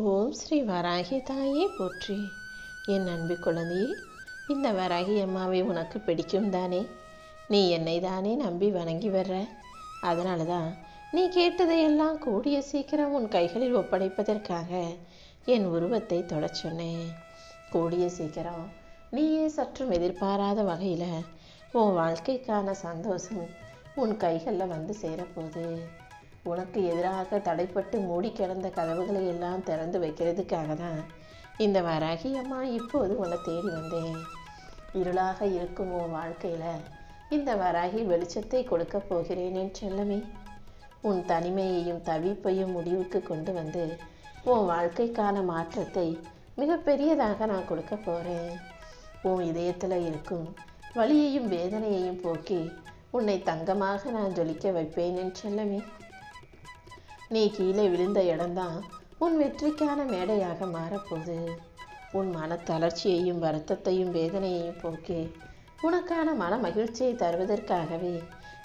ஓம் ஸ்ரீ வராகி தாயே போற்றி. என் அன்பு குழந்தையே இந்த வராகி அம்மாவை உனக்கு பிடிக்கும் தானே? நீ என்னை தானே நம்பி வணங்கி வர்ற. அதனால தான் நீ கேட்டதையெல்லாம் கூடிய சீக்கிரம் உன் கைகளில் ஒப்படைப்பதற்காக என் உருவத்தை தொடச் சொன்னேன். கூடிய சீக்கிரம் நீயே சற்றும் எதிர்பாராத வகையில் உன் வாழ்க்கைக்கான சந்தோஷம் உன் கைகளில் வந்து சேரப்போகுது. உனக்கு எதிராக தடைப்பட்டு மூடி கிடந்த கதவுகளை எல்லாம் திறந்து வைக்கிறதுக்காக தான் இந்த வராகி அம்மா இப்போது உன்னை தேடி வந்தேன். இருளாக இருக்கும் உன் வாழ்க்கையில் இந்த வராகி வெளிச்சத்தை கொடுக்க போகிறேன் என் செல்லமே. உன் தனிமையையும் தவிப்பையும் முடிவுக்கு கொண்டு வந்து உன் வாழ்க்கைக்கான மாற்றத்தை மிகப்பெரியதாக நான் கொடுக்க போகிறேன் உன் இதயத்தில் இருக்கும் வலியையும் வேதனையையும் போக்கி உன்னை தங்கமாக நான் ஜொலிக்க வைப்பேன் என் செல்லமே. நீ கீழே விழுந்த இடம்தான் உன் வெற்றிக்கான மேடையாக மாறப்போகுது. உன் மன தளர்ச்சியையும் வருத்தத்தையும் வேதனையையும் போக்கி. உனக்கான மன மகிழ்ச்சியை தருவதற்காகவே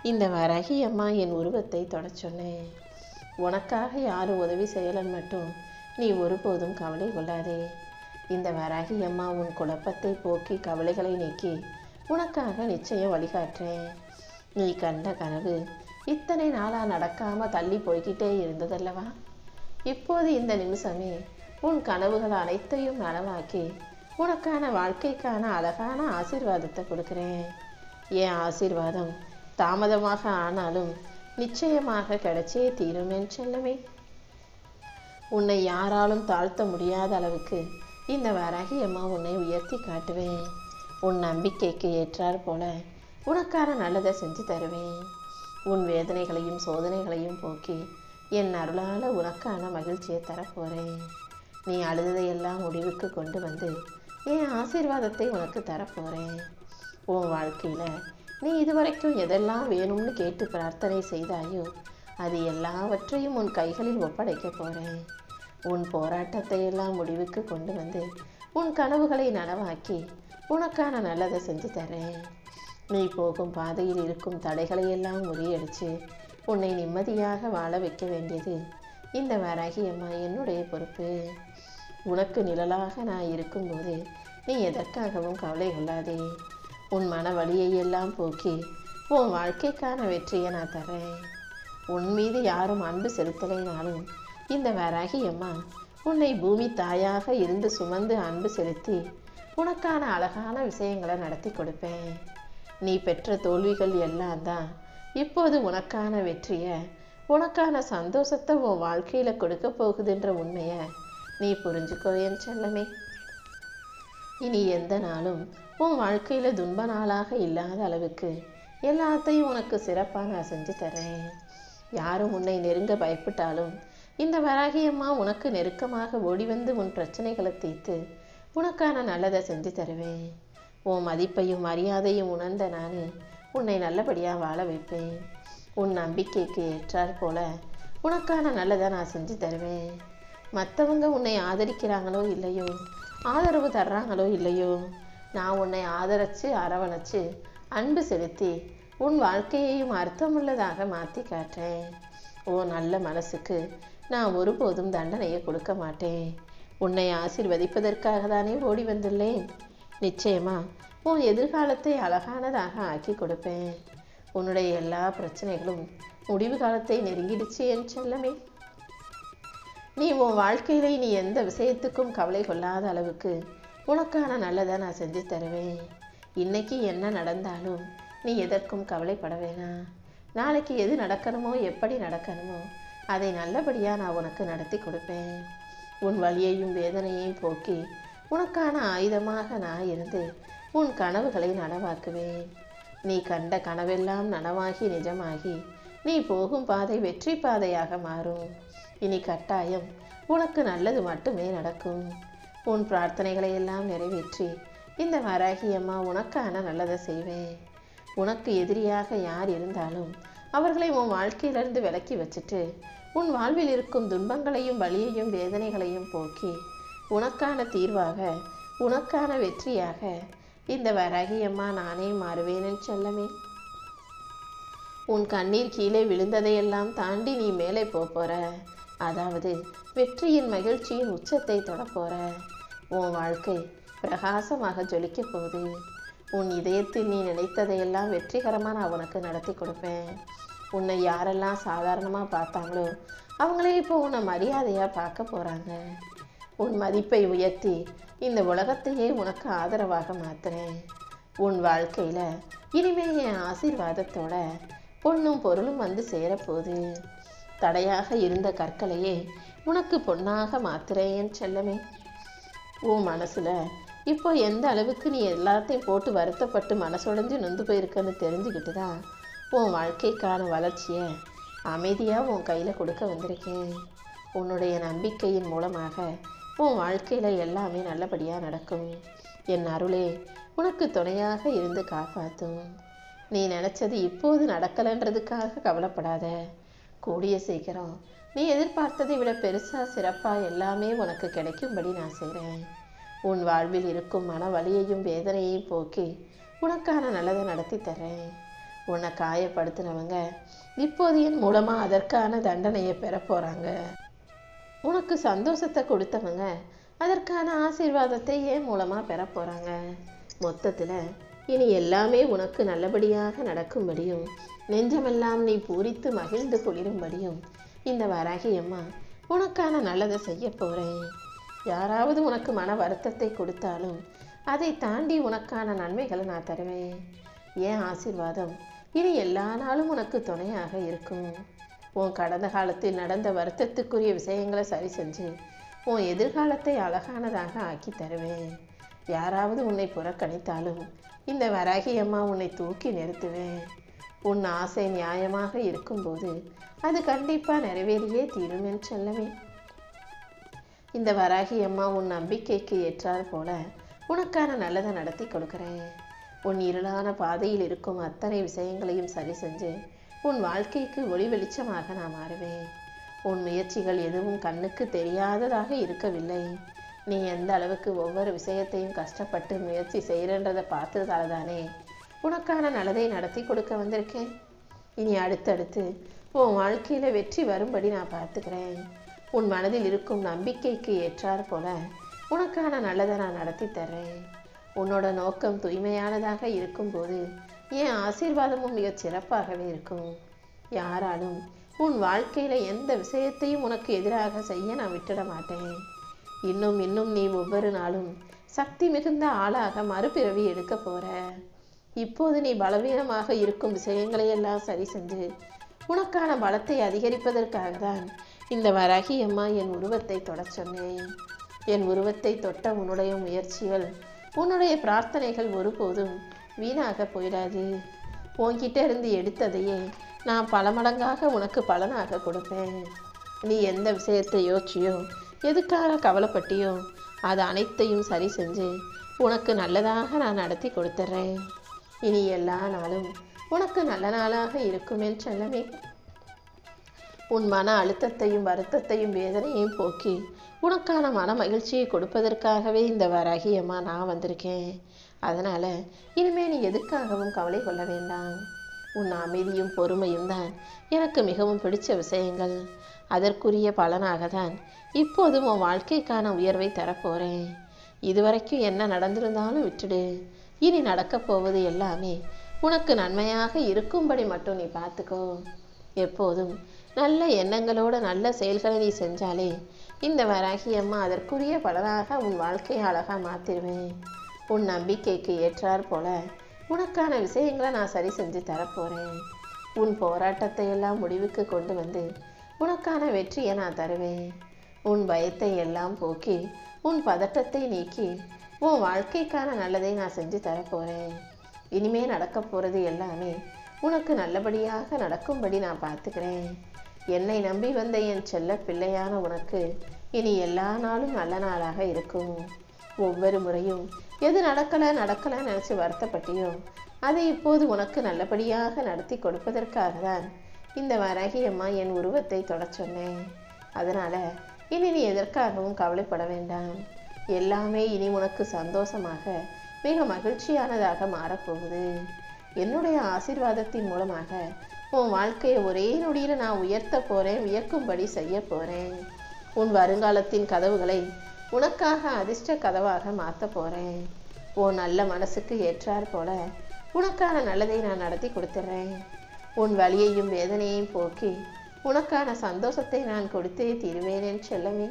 இந்த வரகி அம்மா என் உருவத்தை தொடச் சொன்னேன். உனக்காக யாரும் உதவி செய்யலன் மட்டும் நீ ஒருபோதும் கவலை கொள்ளாதே. இந்த வராகி அம்மா உன் குழப்பத்தை போக்கி கவலைகளை நீக்கி உனக்காக நிச்சயம் வழிகாட்டுறேன். நீ கண்ட கனவு இத்தனை நாளாக நடக்காமல் தள்ளி போய்கிட்டே இருந்ததல்லவா? இப்போது இந்த நிமிஷமே உன் கனவுகள் அனைத்தையும் நனவாக்கி உனக்கான வாழ்க்கைக்கான அழகான ஆசீர்வாதத்தை கொடுக்குறேன். என் ஆசீர்வாதம் தாமதமாக ஆனாலும் நிச்சயமாக கிடைச்சே தீரும் என் செல்லமே. உன்னை யாராலும் தாழ்த்த முடியாத அளவுக்கு இந்த வராகி அம்மா உன்னை உயர்த்தி காட்டுவேன். உன் நம்பிக்கைக்கு ஏற்றாற் போல உனக்கான நல்லதை செஞ்சு தருவேன். உன் வேதனைகளையும் சோதனைகளையும் போக்கி என் அருளால் உனக்கான மகிழ்ச்சியை தரப்போகிறேன் நீ அழுததையெல்லாம் முடிவுக்கு கொண்டு வந்து என் ஆசீர்வாதத்தை உனக்கு தரப்போகிறேன் உன் வாழ்க்கையில் நீ இதுவரைக்கும் எதெல்லாம் வேணும்னு கேட்டு பிரார்த்தனை செய்தாயோ அது எல்லாவற்றையும் உன் கைகளில் ஒப்படைக்க போகிறேன் உன் போராட்டத்தை எல்லாம் முடிவுக்கு கொண்டு வந்து உன் கனவுகளை நனவாக்கி உனக்கான நல்லதை செஞ்சு தரேன். நீ போகும் பாதையில் இருக்கும் தடைகளை எல்லாம் உன்னை நிம்மதியாக வாழ வைக்க வேண்டியது இந்த வராகி அம்மா என்னுடைய பொறுப்பு. உனக்கு நிழலாக நான் இருக்கும்போது நீ எதற்காகவும் கவலை கொள்ளாதே. உன் மன வலியை எல்லாம் போக்கி உன் வாழ்க்கைக்கான வெற்றியை நான் தரேன். உன் மீது யாரும் அன்பு செலுத்தலைனாலும் இந்த வராகி அம்மா உன்னை பூமி தாயாக இருந்து சுமந்து அன்பு செலுத்தி உனக்கான அழகான விஷயங்களை நடத்தி கொடுப்பேன். நீ பெற்ற தோல்விகள் எல்லாம் தான் இப்போது உனக்கான வெற்றியை உனக்கான சந்தோஷத்தை உன் வாழ்க்கையில் கொடுக்க போகுதுன்ற உண்மையை நீ புரிஞ்சுக்கோ என் செல்லமே. இனி எந்த நாளும் உன் வாழ்க்கையில் துன்ப நாளாக இல்லாத அளவுக்கு எல்லாத்தையும் உனக்கு சிறப்பாக நான் செஞ்சு தரேன். யாரும் உன்னை நெருங்க பயப்பட்டாலும் இந்த வராகியம்மா உனக்கு நெருக்கமாக ஓடி வந்து உன் பிரச்சனைகளை தீர்த்து உனக்கான நல்லதை செஞ்சு தருவேன். உன் மதிப்பையும் மரியாதையும் உணர்ந்த நான் உன்னை நல்லபடியாக வாழ வைப்பேன். உன் நம்பிக்கைக்கு ஏற்றாற் போல உனக்கான நல்லதை நான் செஞ்சு தருவேன். மற்றவங்க உன்னை ஆதரிக்கிறாங்களோ இல்லையோ? ஆதரவு தர்றாங்களோ இல்லையோ? நான் உன்னை ஆதரித்து அரவணைச்சு அன்பு செலுத்தி உன் வாழ்க்கையையும் அர்த்தமுள்ளதாக மாற்றி காட்டேன் ஓ நல்ல மனசுக்கு நான் ஒருபோதும் தண்டனையை கொடுக்க மாட்டேன். உன்னை ஆசிர்வதிப்பதற்காக தானே ஓடி வந்துள்ளேன். நிச்சயமா. உன் எதிர்காலத்தை அழகானதாக ஆக்கி கொடுப்பேன். உன்னுடைய எல்லா பிரச்சனைகளும் முடிவு காலத்தை நெருங்கிடுச்சு என் செல்லமே. நீ உன் வாழ்க்கையிலே நீ எந்த விஷயத்துக்கும் கவலை கொள்ளாத அளவுக்கு உனக்கான நல்லதை நான் செஞ்சு தருவேன். இன்னைக்கு என்ன நடந்தாலும் நீ எதற்கும் கவலைப்பட வேணாம். நாளைக்கு எது நடக்கணுமோ எப்படி நடக்கணுமோ அதை நல்லபடியாக நான் உனக்கு நடத்தி கொடுப்பேன். உன் வழியையும் வேதனையையும் போக்கி உனக்கான ஆயுதமாக நான் இருந்து உன் கனவுகளை நனவாக்குவேன். நீ கண்ட கனவெல்லாம் நனவாகி நிஜமாகி நீ போகும் பாதை வெற்றி பாதையாக மாறும். இனி கட்டாயம் உனக்கு நல்லது மட்டுமே நடக்கும். உன் பிரார்த்தனைகளை எல்லாம் நிறைவேற்றி இந்த வராகி அம்மா உனக்கான நல்லதை செய்வேன். உனக்கு எதிரியாக யார் இருந்தாலும் அவர்களை உன் வாழ்க்கையிலிருந்து விலக்கி வச்சுட்டு உன் வாழ்வில் இருக்கும் துன்பங்களையும் வலியையும் வேதனைகளையும் போக்கி உனக்கான தீர்வாக உனக்கான வெற்றியாக இந்த வரகியம்மா நானே மாறுவேன் சொல்லமே உன் கண்ணீர் கீழே விழுந்ததையெல்லாம் தாண்டி நீ மேலே போப் போற. அதாவது வெற்றியின் மகிழ்ச்சியின் உச்சத்தை தொடப்போற உன் வாழ்க்கை பிரகாசமாக ஜொலிக்க போகுது. உன் இதயத்தில் நீ நினைத்ததையெல்லாம் வெற்றிகரமாக நான் உனக்கு நடத்தி கொடுப்பேன். உன்னை யாரெல்லாம் சாதாரணமாக பார்த்தாங்களோ அவங்களே இப்போ உன்னை மரியாதையாக பார்க்க போகிறாங்க உன் மதிப்பை உயர்த்தி இந்த உலகத்தையே உனக்கு ஆதரவாக மாத்துறேன் உன் வாழ்க்கையில் இனிமே என் ஆசீர்வாதத்தோட பொண்ணும் பொருளும் வந்து சேரப்போகுது. தடையாக இருந்த கற்களையே உனக்கு பொண்ணாக மாத்துறேன் செல்லமே. உன் மனசில் இப்போ எந்த அளவுக்கு நீ எல்லாத்தையும் போட்டு வருத்தப்பட்டு மனசுடைஞ்சு நொந்து போயிருக்கன்னு தெரிஞ்சுக்கிட்டு தான் உன் வாழ்க்கைக்கான வளர்ச்சியை அமைதியாக உன் கையில் கொடுக்க வந்திருக்கேன். உன்னுடைய நம்பிக்கையின் மூலமாக உன் வாழ்க்கையில் எல்லாமே நல்லபடியாக நடக்கும். என் அருளே உனக்கு துணையாக இருந்து காப்பாற்றும் நீ நினச்சது இப்போது நடக்கலைன்றதுக்காக கவலைப்படாத. கூடிய சீக்கிரம் நீ எதிர்பார்த்ததை விட பெருசாக சிறப்பாக எல்லாமே உனக்கு கிடைக்கும்படி நான் செய்கிறேன் உன் வாழ்வில் இருக்கும் மன வலியையும் வேதனையையும் போக்கி உனக்கான நல்லதை நடத்தி தர்றேன். உன்னை காயப்படுத்தினவங்க இப்போது என் மூலமாக அதற்கான தண்டனையை பெற போகிறாங்க உனக்கு சந்தோஷத்தை கொடுத்தவங்க அதற்கான ஆசீர்வாதத்தை ஏன் மூலமாக பெற போகிறாங்க மொத்தத்தில் இனி எல்லாமே உனக்கு நல்லபடியாக நடக்கும்படியும் நெஞ்சமெல்லாம் நீ பூரித்து மகிழ்ந்து குளிரும்படியும் இந்த வராகி அம்மா உனக்கான நல்லதை செய்ய போகிறேன் யாராவது உனக்கு மன வருத்தத்தை கொடுத்தாலும் அதை தாண்டி உனக்கான நன்மைகளை நான் தருவேன். ஏன் ஆசீர்வாதம் இனி எல்லா நாளும் உனக்கு துணையாக இருக்கும்? உன் கடந்த காலத்தில் நடந்த வருத்தத்துக்குரிய விஷயங்களை சரி செஞ்சு உன் எதிர்காலத்தை அழகானதாக ஆக்கி தருவேன். யாராவது உன்னை புறக்கணித்தாலும் இந்த வராகி அம்மா உன்னை தூக்கி நிறுத்துவேன். உன் ஆசை நியாயமாக இருக்கும்போது அது கண்டிப்பாக நிறைவேறியே தீரும் என்று சொல்லவே. இந்த வராகி அம்மா உன் நம்பிக்கைக்கு ஏற்றார் போல உனக்கான நல்லதை நடத்தி கொடுக்குறேன். உன் இருளான பாதையில் இருக்கும் அத்தனை விஷயங்களையும் சரி செஞ்சு உன் வாழ்க்கைக்கு ஒளி வெளிச்சமாக நான் மாறுவேன். உன் முயற்சிகள் எதுவும் கண்ணுக்கு தெரியாததாக இருக்கவில்லை. நீ எந்த அளவுக்கு ஒவ்வொரு விஷயத்தையும் கஷ்டப்பட்டு முயற்சி செய்கிறன்றதை பார்த்ததால தானே உனக்கான நல்லதை நடத்தி கொடுக்க வந்திருக்கேன். இனி அடுத்தடுத்து உன் வாழ்க்கையில் வெற்றி வரும்படி நான் பார்த்துக்கிறேன். உன் மனதில் இருக்கும் நம்பிக்கைக்கு ஏற்றார் போல உனக்கான நல்லதை நான் நடத்தி தர்றேன். உன்னோட நோக்கம் தூய்மையானதாக இருக்கும்போது என் ஆசீர்வாதமும் மிகச் சிறப்பாகவே இருக்கும். யாராலும் உன் வாழ்க்கையில் எந்த விஷயத்தையும் உனக்கு எதிராக செய்ய நான் விட்டுட மாட்டேன். இன்னும் இன்னும் நீ ஒவ்வொரு நாளும் சக்தி மிகுந்த ஆளாக மறுபிறவி எடுக்க போற. இப்போது நீ பலவீனமாக இருக்கும் விஷயங்களை எல்லாம் சரி செஞ்சு உனக்கான பலத்தை அதிகரிப்பதற்காக தான் இந்த வராகி அம்மா என் உருவத்தை தொடச் சொன்னேன். என் உருவத்தை தொட்ட உன்னுடைய முயற்சிகள் உன்னுடைய பிரார்த்தனைகள் ஒருபோதும் வீணாக போயிடாது. உன்கிட்ட இருந்து எடுத்ததையே நான் பல மடங்காக உனக்கு பலனாக கொடுப்பேன். நீ எந்த விஷயத்தை யோசிச்சியோ எதுக்காக கவலைப்பட்டியோ அது அனைத்தையும் சரி செஞ்சு உனக்கு நல்லதாக நான் நடத்தி கொடுத்துட்றேன் இனி எல்லா நாளும் உனக்கு நல்ல நாளாக இருக்குமே செல்லமே. உன் மன அழுத்தத்தையும் வருத்தத்தையும் வேதனையும் போக்கி உனக்கான மன மகிழ்ச்சியை கொடுப்பதற்காகவே இந்த வரகியம்மா நான் வந்திருக்கேன். அதனால் இனிமே நீ எதுக்காகவும் கவலை கொள்ள வேண்டாம். உன் அமைதியும் பொறுமையும் தான் எனக்கு மிகவும் பிடிச்ச விஷயங்கள். அதற்குரிய பலனாக தான் இப்போதும் உன் வாழ்க்கைக்கான உயர்வை தரப்போகிறேன் இதுவரைக்கும் என்ன நடந்திருந்தாலும் விட்டுடு. இனி நடக்கப் போவது எல்லாமே உனக்கு நன்மையாக இருக்கும்படி மட்டும் நீ பார்த்துக்கோ. எப்போதும் நல்ல எண்ணங்களோட நல்ல செயல்களை நீ செஞ்சாலே இந்த வராகி அம்மா அதற்குரிய பலனாக உன் வாழ்க்கையை அழகாக மாற்றிடுவேன் உன் நம்பிக்கைக்கு ஏற்றார் போல உனக்கான விஷயங்களை நான் சரி செஞ்சு தரப்போகிறேன் உன் போராட்டத்தை எல்லாம் முடிவுக்கு கொண்டு வந்து உனக்கான வெற்றியை நான் தருவேன். உன் பயத்தை எல்லாம் போக்கி உன் பதட்டத்தை நீக்கி உன் வாழ்க்கைக்கான நல்லதை நான் செஞ்சு தரப்போகிறேன் இனிமே நடக்க போகிறது எல்லாமே உனக்கு நல்லபடியாக நடக்கும்படி நான் பார்த்துக்கிறேன். என்னை நம்பி வந்த என் செல்ல பிள்ளையான உனக்கு இனி எல்லா நாளும் நல்ல நாளாக இருக்கும். ஒவ்வொரு முறையும் எது நடக்கலை நடக்கலைன்னு நினச்சி வருத்தப்பட்டியோ அதை இப்போது உனக்கு நல்லபடியாக நடத்தி கொடுப்பதற்காக தான் இந்த வராகி அம்மா என் உருவத்தை தொடச் சொன்னேன். அதனால் இனி நீ எதற்காகவும் கவலைப்பட வேண்டாம். எல்லாமே இனி உனக்கு சந்தோஷமாக மிக மகிழ்ச்சியானதாக மாறப்போகுது. என்னுடைய ஆசீர்வாதத்தின் மூலமாக உன் வாழ்க்கையை ஒரே நொடியில் நான் உயர்த்த போகிறேன் வியக்கும்படி செய்ய போகிறேன் உன் வருங்காலத்தின் கதவுகளை உனக்காக அதிர்ஷ்ட கதவாக மாற்ற போகிறேன் உன் நல்ல மனசுக்கு ஏற்றார் போல உனக்கான நல்லதை நான் நடத்தி கொடுத்துட்றேன் உன் வழியையும் வேதனையையும் போக்கி உனக்கான சந்தோஷத்தை நான் கொடுத்தே தீருவேனேன் செல்லமே.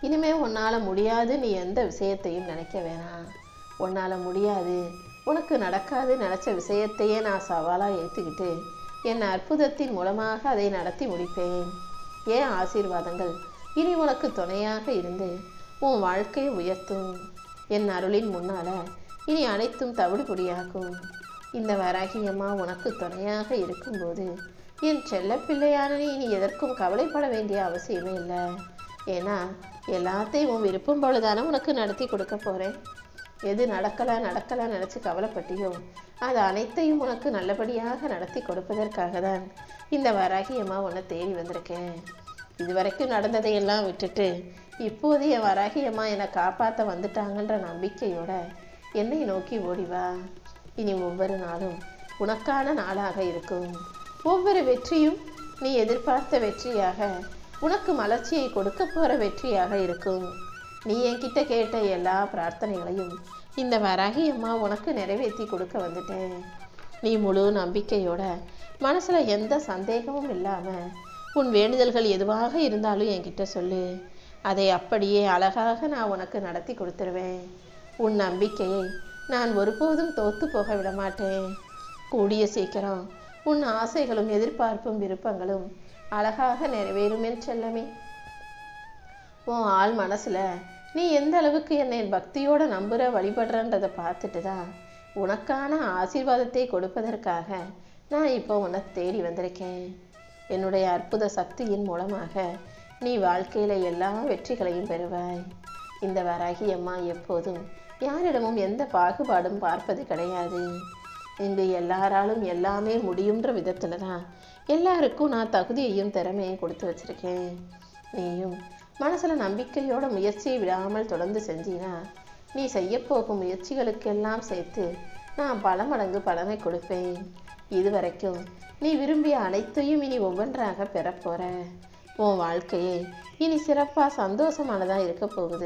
இனிமே உன்னால் முடியாது நீ எந்த விஷயத்தையும் நினைக்க வேணாம். உன்னால் முடியாது உனக்கு நடக்காது நினச்ச விஷயத்தையே நான் சவாலாக ஏற்றுக்கிட்டு என் அற்புதத்தின் மூலமாக அதை நடத்தி முடிப்பேன். ஏன் ஆசீர்வாதங்கள் இனி உனக்கு துணையாக இருந்து உன் வாழ்க்கையை உயர்த்தும். என் அருளின் முன்னால இனி அனைத்தும் தவிடுபொடியாகும். இந்த வராகியம்மா உனக்கு துணையாக இருக்கும்போது என் செல்ல பிள்ளையான நீ இனி எதற்கும் கவலைப்பட வேண்டிய அவசியமே இல்லை. ஏன்னா எல்லாத்தையும் உன் விருப்பம் போலதானே உனக்கு நடத்தி கொடுக்க போகிறேன் எது நடக்கலாம் நடக்கலாம் நினச்சி கவலைப்பட்டியோ அது அனைத்தையும் உனக்கு நல்லபடியாக நடத்தி கொடுப்பதற்காக தான் இந்த வராகியம்மா உன்னை தேடி வந்திருக்கேன். இதுவரைக்கும் நடந்ததையெல்லாம் விட்டுட்டு இப்போது என் வராகியம்மா என்னை காப்பாற்ற வந்துட்டாங்கன்ற நம்பிக்கையோட என்னை நோக்கி ஓடி வா. இனி ஒவ்வொரு நாளும் உனக்கான நாளாக இருக்கும். ஒவ்வொரு வெற்றியும் நீ எதிர்பார்த்த வெற்றியாக உனக்கு மலர்ச்சியை கொடுக்க போகிற வெற்றியாக இருக்கும். நீ என்கிட்ட கேட்ட எல்லா பிரார்த்தனைகளையும் இந்த வராகி அம்மா உனக்கு நிறைவேற்றி கொடுக்க வந்துட்டேன். நீ முழு நம்பிக்கையோட மனசில் எந்த சந்தேகமும் இல்லாமல் உன் வேண்டுதல்கள் எதுவாக இருந்தாலும் என்கிட்ட சொல்லு. அதை அப்படியே அழகாக நான் உனக்கு நடத்தி கொடுத்துருவேன். உன் நம்பிக்கையை நான் ஒருபோதும் தோத்து போக விட மாட்டேன் கூடிய சீக்கிரம் உன் ஆசைகளும் எதிர்பார்ப்பும் விருப்பங்களும் அழகாக நிறைவேறும் என் செல்லமே. உன் ஆள் மனசுல நீ எந்த அளவுக்கு என்னை பக்தியோட நம்புற வழிபடுறன்றதை பார்த்துட்டு தான் உனக்கான ஆசீர்வாதத்தை கொடுப்பதற்காக நான் இப்போ உன்னை தேடி வந்திருக்கேன். என்னுடைய அற்புத சக்தியின் மூலமாக நீ வாழ்க்கையில் எல்லா வெற்றிகளையும் பெறுவாய். இந்த வராகி அம்மா எப்போதும் யாரிடமும் எந்த பாகுபாடும் பார்ப்பது கிடையாது. இங்கு எல்லாராலும் எல்லாமே முடியுன்ற விதத்தில் தான் எல்லாருக்கும் நான் தகுதியையும் திறமையும் கொடுத்து வச்சிருக்கேன். நீயும் மனசில் நம்பிக்கையோட முயற்சியை விடாமல் தொடர்ந்து செஞ்சினா நீ செய்யப்போகும் முயற்சிகளுக்கெல்லாம் சேர்த்து நான் பல மடங்கு பலனை கொடுப்பேன். இதுவரைக்கும் நீ விரும்பிய அனைத்தையும் இனி ஒவ்வொன்றாக பெறப்போற உன் வாழ்க்கையே இனி சிறப்பாக சந்தோஷமானதாக இருக்க போகுது.